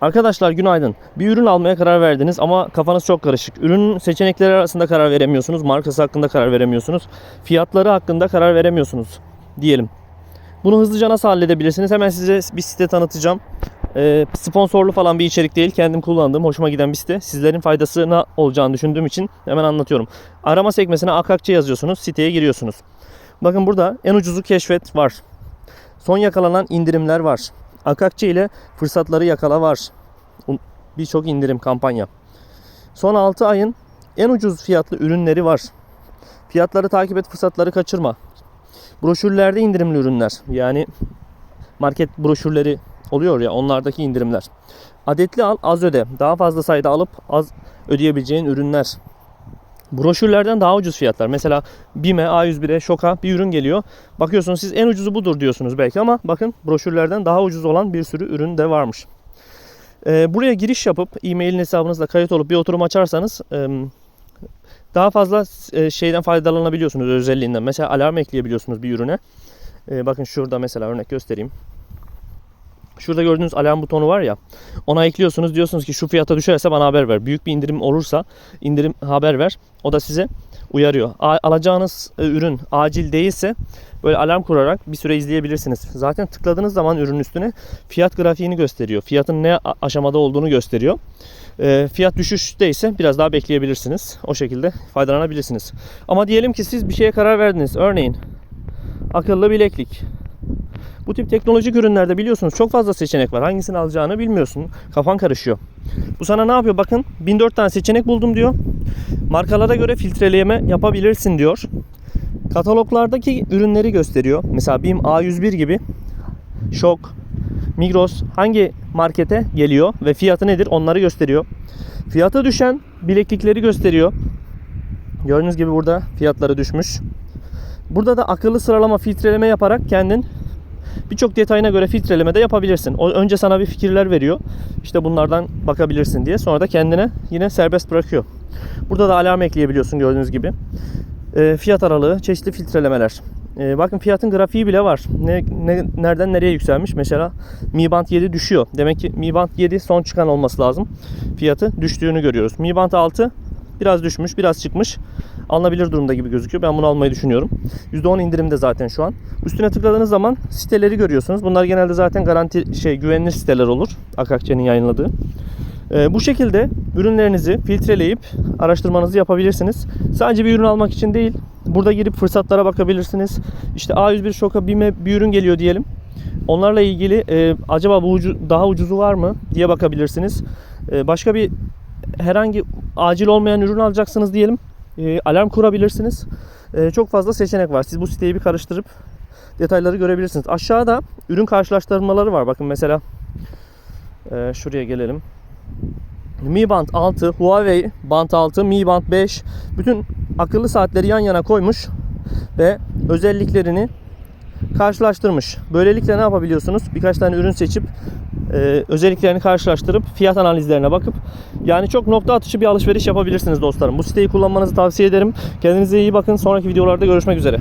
Arkadaşlar günaydın. Bir ürün almaya karar verdiniz ama kafanız çok karışık. Ürünün seçenekleri arasında karar veremiyorsunuz. Markası hakkında karar veremiyorsunuz. Fiyatları hakkında karar veremiyorsunuz diyelim. Bunu hızlıca nasıl halledebilirsiniz? Hemen size bir site tanıtacağım. Ee, sponsorlu falan bir içerik değil. Kendim kullandığım, hoşuma giden bir site. Sizlerin faydasına olacağını düşündüğüm için hemen anlatıyorum. Arama sekmesine Akakçe yazıyorsunuz. Siteye giriyorsunuz. Bakın burada en ucuzu keşfet var. Son yakalanan indirimler var. Akakçe ile fırsatları yakala var. Birçok indirim kampanya. Son 6 ayın en ucuz fiyatlı ürünleri var. Fiyatları takip et, fırsatları kaçırma. Broşürlerde indirimli ürünler. Yani market broşürleri oluyor ya onlardaki indirimler. Adetli al, az öde. Daha fazla sayıda alıp az ödeyebileceğin ürünler. Broşürlerden daha ucuz fiyatlar. Mesela BİM'e, A101'e, Şok'a bir ürün geliyor. Bakıyorsunuz siz en ucuzu budur diyorsunuz belki ama bakın broşürlerden daha ucuz olan bir sürü ürün de varmış. Ee, buraya giriş yapıp e-mailin hesabınızla kayıt olup bir oturum açarsanız e, daha fazla şeyden faydalanabiliyorsunuz özelliğinden. Mesela alarm ekleyebiliyorsunuz bir ürüne. Bakın şurada mesela örnek göstereyim. Şurada gördüğünüz alarm butonu var ya. Ona ekliyorsunuz diyorsunuz ki şu fiyata düşerse bana haber ver. Büyük bir indirim olursa indirim haber ver. O da size uyarıyor. A- alacağınız e, ürün acil değilse böyle alarm kurarak bir süre izleyebilirsiniz. Zaten tıkladığınız zaman ürünün üstüne fiyat grafiğini gösteriyor. Fiyatın ne aşamada olduğunu gösteriyor. E, fiyat düşüşteyse biraz daha bekleyebilirsiniz. O şekilde faydalanabilirsiniz. Ama diyelim ki siz bir şeye karar verdiniz. Örneğin akıllı bileklik. Bu tip teknolojik ürünlerde biliyorsunuz çok fazla seçenek var. Hangisini alacağını bilmiyorsun. Kafan karışıyor. Bu sana ne yapıyor? Bakın 1004 tane seçenek buldum diyor. Markalara göre filtreleme yapabilirsin diyor. Kataloglardaki ürünleri gösteriyor. Mesela BİM A101 gibi. Şok, Migros hangi markete geliyor ve fiyatı nedir onları gösteriyor. Fiyata düşen bileklikleri gösteriyor. Gördüğünüz gibi burada fiyatları düşmüş. Burada da akıllı sıralama filtreleme yaparak kendin birçok detayına göre filtreleme de yapabilirsin. O önce sana bir fikirler veriyor. İşte bunlardan bakabilirsin diye. Sonra da kendine yine serbest bırakıyor. Burada da alarm ekleyebiliyorsun gördüğünüz gibi. E, fiyat aralığı, çeşitli filtrelemeler. E, bakın fiyatın grafiği bile var. Ne, ne, nereden nereye yükselmiş? Mesela Mi Band 7 düşüyor. Demek ki Mi Band 7 son çıkan olması lazım. Fiyatı düştüğünü görüyoruz. Mi Band 6 biraz düşmüş, biraz çıkmış. Alınabilir durumda gibi gözüküyor. Ben bunu almayı düşünüyorum. %10 indirimde zaten şu an. Üstüne tıkladığınız zaman siteleri görüyorsunuz. Bunlar genelde zaten garanti şey güvenilir siteler olur. Akakçe'nin yayınladığı. Ee, bu şekilde ürünlerinizi filtreleyip araştırmanızı yapabilirsiniz. Sadece bir ürün almak için değil. Burada girip fırsatlara bakabilirsiniz. İşte A101 Şok'a BİM'e bir ürün geliyor diyelim. Onlarla ilgili e, acaba bu ucu, daha ucuzu var mı diye bakabilirsiniz. E, başka bir herhangi acil olmayan ürün alacaksınız diyelim. E, alarm kurabilirsiniz. E, çok fazla seçenek var. Siz bu siteyi bir karıştırıp detayları görebilirsiniz. Aşağıda ürün karşılaştırmaları var. Bakın mesela e, şuraya gelelim. Mi Band 6, Huawei Band 6, Mi Band 5 bütün akıllı saatleri yan yana koymuş ve özelliklerini karşılaştırmış. Böylelikle ne yapabiliyorsunuz? Birkaç tane ürün seçip e, özelliklerini karşılaştırıp fiyat analizlerine bakıp yani çok nokta atışı bir alışveriş yapabilirsiniz dostlarım. Bu siteyi kullanmanızı tavsiye ederim. Kendinize iyi bakın. Sonraki videolarda görüşmek üzere.